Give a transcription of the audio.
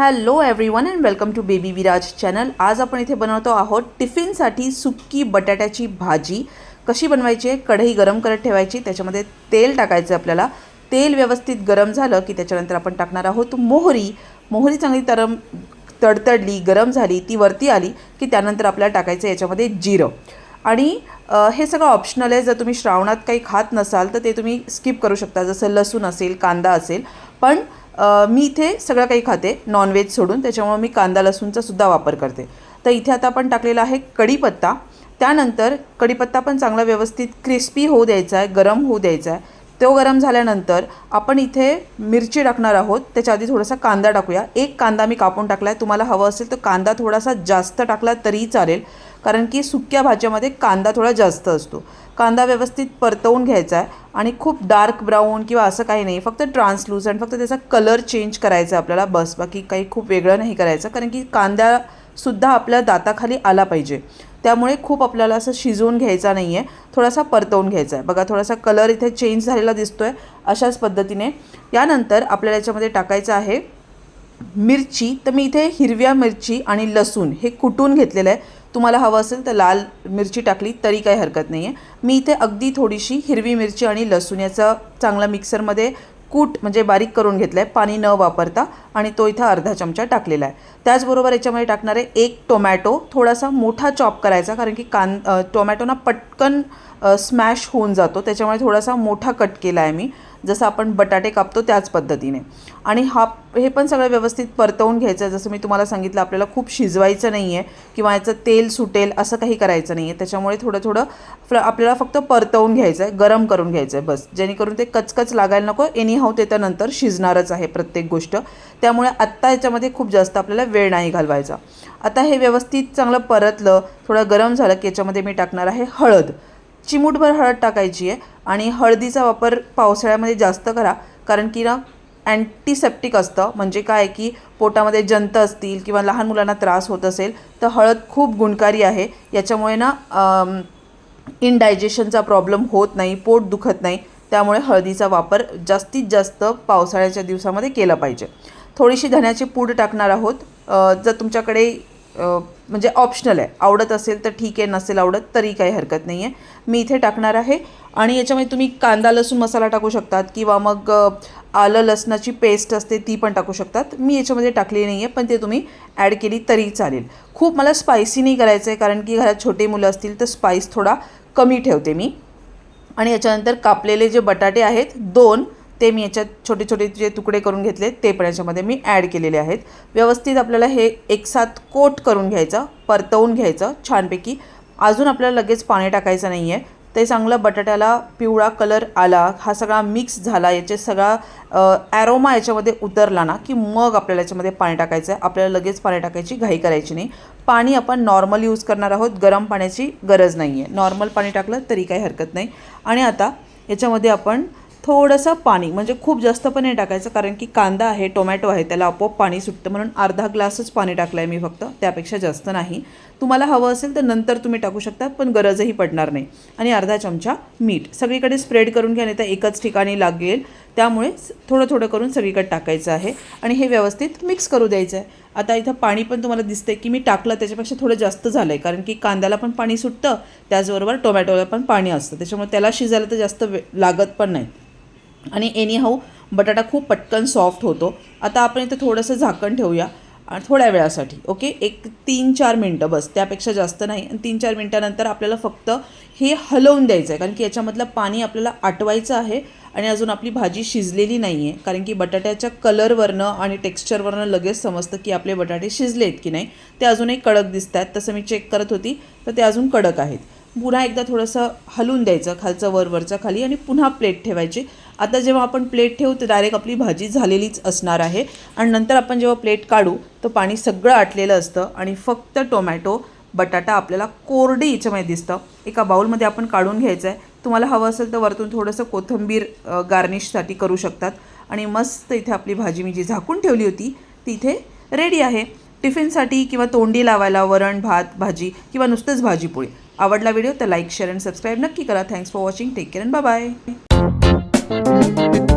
Hello everyone and welcome to baby Viraj channel आज आपण इथे बनवतो आहोत टिफिनसाठी सुक्की बटाट्याची भाजी. कशी बनवायची आहे? कढई गरम करत ठेवायची. त्याच्यामध्ये तेल टाकायचं आपल्याला. तेल व्यवस्थित गरम झालं की त्याच्यानंतर आपण टाकणार आहोत मोहरी. मोहरी चांगली तरम तडतडली गरम झाली ती वरती आली की त्यानंतर आपल्याला टाकायचं याच्यामध्ये जिरं. आणि हे सगळं ऑप्शनल आहे. जर तुम्ही श्रावणात काही खात नसाल तर ते तुम्ही स्किप करू शकता. जसं लसूण असेल कांदा असेल. पण मी इथे सगळं काही खाते नॉनव्हेज सोडून त्याच्यामुळे मी कांदा लसूणचा सुद्धा वापर करते. तर इथे आता आपण टाकलेला आहे कढीपत्ता. त्यानंतर कढीपत्ता पण चांगला व्यवस्थित क्रिस्पी होऊ द्यायचा आहे गरम होऊ द्यायचा आहे. तो गरम झाल्यानंतर आपण इथे मिरची टाकणार आहोत. त्याच्या आधी थोडासा कांदा टाकूया. एक कांदा मी कापून टाकला आहे तुम्हाला हवं असेल तर कांदा थोडासा जास्त टाकला तरी चालेल. कारण की सुक्या भाज्यामध्ये कांदा थोडा जास्त असतो. कांदा व्यवस्थित परतवून घ्यायचा आहे आणि खूप डार्क ब्राऊन किंवा असं काही नाही. फक्त ट्रान्सलुसंट फक्त त्याचा कलर चेंज करायचा आहे आपल्याला बस. बाकी काही खूप वेगळं नाही करायचं. कारण की कांद्यासुद्धा आपल्या दाताखाली आला पाहिजे. त्यामुळे खूप आपल्याला असं शिजवून घ्यायचा नाही आहे. थोडासा परतवून घ्यायचा आहे. बघा थोडासा कलर इथे चेंज झालेला दिसतो आहे अशाच पद्धतीने. यानंतर आपल्याला याच्यामध्ये टाकायचं आहे मिरची. तर मी इथे हिरव्या मिरची आणि लसूण हे कुटून घेतलेलं आहे. तुम्हाला हवं असेल तर लाल मिरची टाकली तरी काही हरकत नाही आहे मी इथे अगदी थोडीशी हिरवी मिरची आणि लसूण याचा चांगला मिक्सरमध्ये कूट म्हणजे बारीक करून घेतला आहे पाणी न वापरता आणि तो इथं अर्धा चमचा टाकलेला आहे. त्याचबरोबर याच्यामध्ये टाकणार आहे एक टोमॅटो थोडासा मोठा चॉप करायचा कारण की कान टोमॅटो ना पटकन स्मॅश होऊन जातो. त्याच्यामुळे थोडासा मोठा कट केला आहे मी. जसं आपण बटाटे कापतो त्याच पद्धतीने. आणि हा हे पण सगळं व्यवस्थित परतवून घ्यायचं आहे. जसं मी तुम्हाला सांगितलं आपल्याला खूप शिजवायचं नाही आहे किंवा याचं तेल सुटेल असं काही करायचं नाही आहे. त्याच्यामुळे थोडं थोडं फ्ल आपल्याला फक्त परतवून घ्यायचं आहे गरम करून घ्यायचं आहे बस. जेणेकरून ते कचकच लागायला नको. एनी हाऊ ते तर नंतर शिजणारच आहे प्रत्येक गोष्ट. त्यामुळे आत्ता याच्यामध्ये खूप जास्त आपल्याला वेळ नाही घालवायचा. आता हे व्यवस्थित चांगलं परतलं थोडं गरम झालं की याच्यामध्ये मी टाकणार आहे हळद. चिमूटभर हळद टाकायची आहे आणि हळदीचा वापर पावसाळ्यामध्ये जास्त करा कारण की ना अँटीसेप्टिक असतं. म्हणजे काय की पोटामध्ये जंत असतील किंवा लहान मुलांना त्रास होत असेल तर हळद खूप गुणकारी आहे. याच्यामुळे ना इनडायजेशनचा प्रॉब्लेम होत नाही पोट दुखत नाही. त्यामुळे हळदीचा वापर जास्तीत जास्त पावसाळ्याच्या दिवसामध्ये केला पाहिजे. थोडीशी धण्याची पूड टाकणार आहोत. जर तुमच्याकडे म्हणजे ऑप्शनल आहे. आवडत असेल तर ठीक आहे नसेल आवडत तरी काही हरकत नाही आहे मी इथे टाकणार आहे आणि याच्यामध्ये तुम्ही कांदा लसूण मसाला टाकू शकतात किंवा मग आलं लसणाची पेस्ट असते ती पण टाकू शकतात. मी याच्यामध्ये टाकली नाही आहे पण ते तुम्ही ॲड केली तरी चालेल. खूप मला स्पायसी नाही करायचं आहे कारण की घरात छोटे मुलं असतील तर स्पाईस थोडा कमी ठेवते मी. आणि याच्यानंतर कापलेले जे बटाटे आहेत दोन ते मी याच्यात छोटे छोटे जे तुकडे करून घेतले ते पण याच्यामध्ये मी ॲड केलेले आहेत. व्यवस्थित आपल्याला हे एकसाथ कोट करून घ्यायचं परतवून घ्यायचं छानपैकी. अजून आपल्याला लगेच पाणी टाकायचं नाही आहे ते चांगलं बटाट्याला पिवळा कलर आला हा सगळा मिक्स झाला याचे सगळा ॲरोमा याच्यामध्ये उतरला ना की मग आपल्याला याच्यामध्ये पाणी टाकायचं आहे आपल्याला लगेच पाणी टाकायची घाई करायची नाही. पाणी आपण नॉर्मल यूज करणार आहोत गरम पाण्याची गरज नाही आहे नॉर्मल पाणी टाकलं तरी काही हरकत नाही. आणि आता याच्यामध्ये आपण थोडंसं पाणी म्हणजे खूप जास्त पण नाही टाकायचं कारण की कांदा आहे टोमॅटो आहे त्याला आपोआप पाणी सुटतं. म्हणून अर्धा ग्लासच पाणी टाकलं आहे मी फक्त त्यापेक्षा जास्त नाही. तुम्हाला हवं असेल तर नंतर तुम्ही टाकू शकता पण गरजही पडणार नाही. आणि अर्धा चमचा मीठ. सगळीकडे स्प्रेड करून घ्या नाही तर एकच ठिकाणी लागेल. त्यामुळे थोडं थोडं करून सगळीकडे टाकायचं आहे. आणि हे व्यवस्थित मिक्स करू द्यायचं आहे. आता इथं पाणी पण तुम्हाला दिसतंय की मी टाकलं त्याच्यापेक्षा थोडं जास्त झालं आहे कारण की कांद्याला पण पाणी सुटतं त्याचबरोबर टोमॅटोला पण पाणी असतं. त्याच्यामुळे त्याला शिजायला तर जास्त वे लागत पण नाही. आणि एनी हाऊ बटाटा खूप पटकन सॉफ्ट होतो. आता आपण इथं थोडंसं झाकण ठेवूया. थोड्या वेळासाठी ओके? एक तीन चार मिनटं बस त्यापेक्षा जास्त नाही. आणि तीन चार मिनटानंतर आपल्याला फक्त हे हलवून द्यायचं आहे कारण की याच्यामधलं पाणी आपल्याला आटवायचं आहे आणि अजून आपली भाजी शिजलेली नाही आहे कारण की बटाट्याच्या कलरवरनं आणि टेक्स्चरवरनं लगेच समजतं की आपले बटाटे शिजले आहेत की नाही. ते अजूनही कडक दिसत आहेत तसं मी चेक करत होती तर ते अजून कडक आहेत. पुन्हा एकदा थोडंसं हलवून द्यायचं खालचं वर वरचं खाली आणि पुन्हा प्लेट ठेवायची. आता जेव्हा आपण प्लेट ठेवू तर डायरेक्ट आपली भाजी झालेलीच असणार आहे. आणि नंतर आपण जेव्हा प्लेट काढू तर पाणी सगळं आटलेलं असतं आणि फक्त टोमॅटो बटाटा आपल्याला कोरडी याच्यामध्ये दिसतं. एका बाऊलमध्ये आपण काढून घ्यायचं आहे तुम्हाला हवं असेल तर वरतून थोडंसं कोथिंबीर गार्निशसाठी करू शकतात. आणि मस्त इथे आपली भाजी मी जी झाकून ठेवली होती ती इथे रेडी आहे. टिफिनसाठी किंवा तोंडी लावायला वरण भात भाजी किंवा नुसतंच भाजीपोळी. आवडला व्हिडिओ तर लाईक शेअर अँड सबस्क्राईब नक्की करा. Thanks for watching take care and bye Thank you.